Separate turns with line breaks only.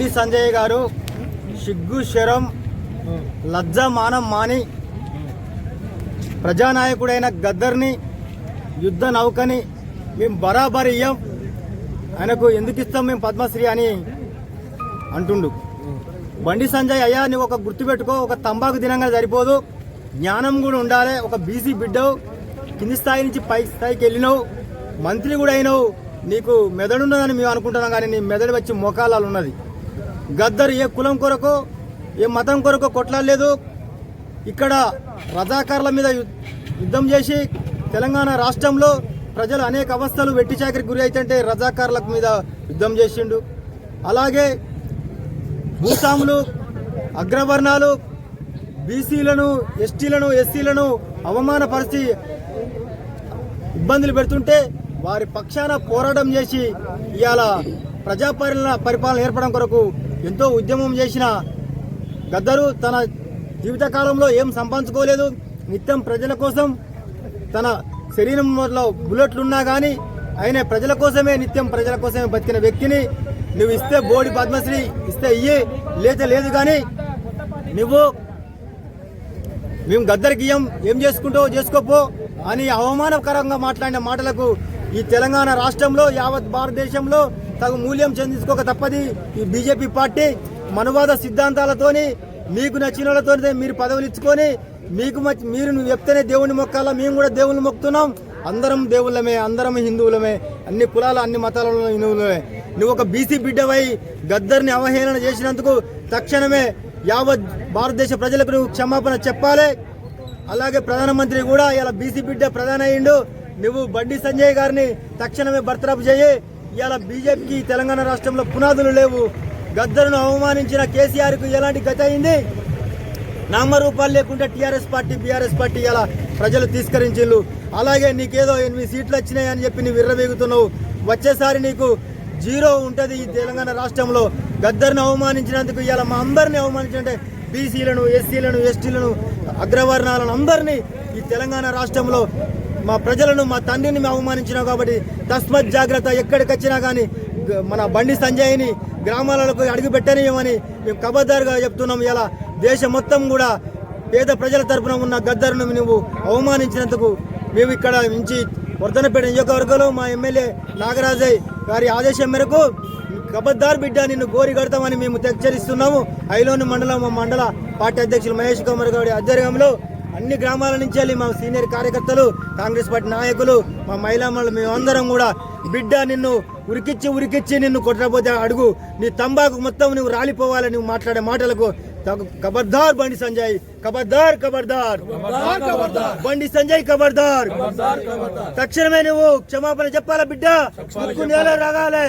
బండి సంజయ్ గారు సిగ్గు శరం లజ్జ మానం మాని ప్రజానాయకుడైన గద్దర్ని యుద్ధ నౌకని మేము బరాబరి ఇయ్యం. ఆయనకు ఎందుకు ఇస్తాం మేము పద్మశ్రీ అని అంటుండు. బండి సంజయ్ అయ్యా నువ్వు ఒక గుర్తుపెట్టుకో ఒక తంబాకు దినంగా సరిపోదు. జ్ఞానం కూడా ఉండాలి ఒక బీసీ బిడ్డవు. కింది స్థాయి నుంచి పై స్థాయికి వెళ్ళినావు. మంత్రి కూడా అయినావు. నీకు మెదడు ఉన్నదని మేము అనుకుంటున్నాం కానీ నీ మెదడు వచ్చి మోకాలాలు ఉన్నది. గద్దర్ ఏ కులం కొరకు ఏ మతం కొరకు కొట్లాడలేదు. ఇక్కడ రజాకారుల మీద యుద్ధం చేసి తెలంగాణ రాష్ట్రంలో ప్రజలు అనేక అవస్థలు వెట్టి చాకరికి గురి అయితే రజాకారుల మీద యుద్ధం చేసిండు. అలాగే భూస్వాములు అగ్రవర్ణాలు బీసీలను ఎస్టీలను ఎస్సీలను అవమానపరిచి ఇబ్బందులు పెడుతుంటే వారి పక్షాన పోరాటం చేసి ఇవాళ ప్రజాపాలన పరిపాలన ఏర్పడడం కొరకు ఎంతో ఉద్యమం చేసిన గద్దరు తన జీవితకాలంలో ఏం సంపాదించుకోలేదు. నిత్యం ప్రజల కోసం తన శరీరంలో బుల్లెట్లు ఉన్నా కానీ ఆయన ప్రజల కోసమే నిత్యం ప్రజల కోసమే బతికిన వ్యక్తిని నువ్వు ఇస్తే బోడి పద్మశ్రీ ఇస్తే ఇయ్యి లేదా లేదు కానీ నువ్వు మేము గద్దరికి ఇయ్యం ఏం చేసుకుంటావు చేసుకోపో అని అవమానకరంగా మాట్లాడిన మాటలకు ఈ తెలంగాణ రాష్ట్రంలో యావత్ భారతదేశంలో తగు మూల్యం చెందించుకోక తప్పది. ఈ బీజేపీ పార్టీ మనువాద సిద్ధాంతాలతోని మీకు నచ్చిన మీరు పదవులు ఇచ్చుకొని మీకు మీరు నువ్వు చెప్తేనే దేవుని మొక్కాలా మేము కూడా దేవుని మొక్కుతున్నాం. అందరం దేవుళ్ళమే అందరం హిందువులమే అన్ని కులాల అన్ని మతాలలో హిందువులమే. నువ్వు ఒక బీసీ బిడ్డవై గద్దర్ని అవహేళన చేసినందుకు తక్షణమే యావత్ భారతదేశ ప్రజలకు నువ్వు క్షమాపణ చెప్పాలి. అలాగే ప్రధానమంత్రి కూడా ఇలా బీసీ బిడ్డ ప్రధాన అయ్యిండు నువ్వు బండి సంజయ్ గారిని తక్షణమే బర్తరఫ్ చేయి. ఇవాళ బీజేపీకి తెలంగాణ రాష్ట్రంలో పునాదులు లేవు. గద్దరును అవమానించిన కేసీఆర్కు ఎలాంటి గత అయింది? నామరూపాలు లేకుండా టీఆర్ఎస్ పార్టీ బీఆర్ఎస్ పార్టీ ఇలా ప్రజలు తిరస్కరించిళ్ళు అలాగే నీకేదో ఎనిమిది సీట్లు వచ్చినాయి అని చెప్పి నువ్వు విర్రవేగుతున్నావు. వచ్చేసారి నీకు జీరో ఉంటుంది ఈ తెలంగాణ రాష్ట్రంలో. గద్దర్ని అవమానించినందుకు ఇలా మా అందరిని అవమానించంటే బీసీలను ఎస్సీలను ఎస్టీలను అగ్రవర్ణాలను అందరినీ ఈ తెలంగాణ రాష్ట్రంలో మా ప్రజలను మా తండ్రిని మేము అవమానించినాం కాబట్టి తస్మత్ జాగ్రత్త. ఎక్కడికి వచ్చినా కానీ మన బండి సంజయ్ని గ్రామాలకు అడుగు పెట్టనీయమని మేము కబద్దారుగా చెప్తున్నాం. ఇలా దేశం మొత్తం కూడా పేద ప్రజల తరపున ఉన్న గద్దరును నువ్వు అవమానించినందుకు మేము ఇక్కడ నుంచి వర్ధనపేట నియోజకవర్గంలో మా ఎమ్మెల్యే నాగరాజయ్య గారి ఆదేశం మేరకు కబద్దార్ బిడ్డ నిన్ను గోరి కడతామని మేము హెచ్చరిస్తున్నాము. ఐలోని మండలం మండల పార్టీ అధ్యక్షులు మహేష్ కుమార్ గారి ఆధ్వర్యంలో అన్ని గ్రామాల నుంచి వెళ్ళి మా సీనియర్ కార్యకర్తలు కాంగ్రెస్ పార్టీ నాయకులు మా మహిళా మేమందరం కూడా బిడ్డ నిన్ను ఉరికిచ్చి ఉరికిచ్చి నిన్ను కొట్టకపోతే అడుగు. నీ తంబాకు మొత్తం నువ్వు రాలిపోవాలని నువ్వు మాట్లాడే మాటలకు ఖబర్దార్ బండి సంజయ్. ఖబర్దార్ ఖబర్దార్ బండి సంజయ్ ఖబర్దార్ తక్షణమే నువ్వు క్షమాపణ చెప్పాలా బిడ్డ? ముక్కు నేల రాగాలే.